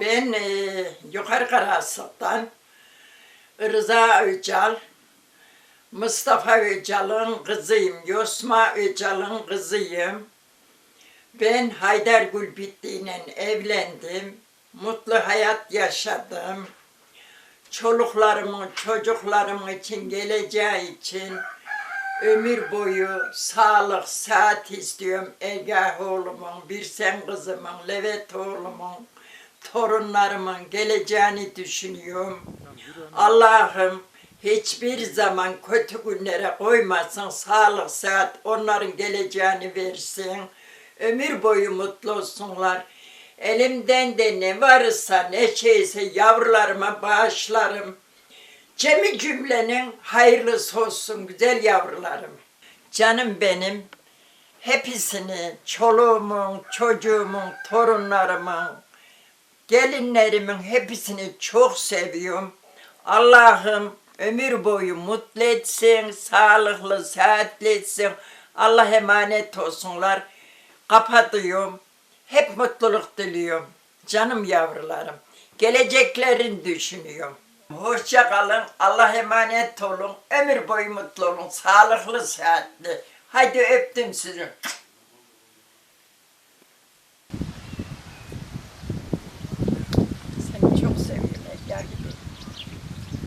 Ben e, Yukarı Karasık'tan Rıza Öcal, Mustafa Öcal'ın kızıyım, Yosma Öcal'ın kızıyım. Ben Haydar Gülbitti evlendim. Mutlu hayat yaşadım. Çoluklarımın, çocuklarım için, geleceği için ömür boyu sağlık, saat istiyorum. Egah oğlumun, Birsen kızımın, Levet oğlumun, torunlarımın geleceğini düşünüyorum. Allah'ım hiçbir zaman kötü günlere koymasın, sağlık, saat onların geleceğini versin. Ömür boyu mutlu olsunlar. Elimden de ne varsa ne şeyse yavrularıma bağışlarım. Cemi cümlenin hayırlısı olsun güzel yavrularım. Canım benim hepsini çoluğumun, çocuğumun, torunlarımın, gelinlerimin hepsini çok seviyorum. Allah'ım ömür boyu mutlu etsin, sağlıklı, sıhhatli etsin. Allah emanet olsunlar. Kapatıyorum. Hep mutluluk diliyorum. Canım yavrularım. Geleceklerini düşünüyorum. Hoşça kalın. Allah emanet olun. Ömür boyu mutlu olun. Sağlıklı, sıhhatli. Haydi öptüm sizi.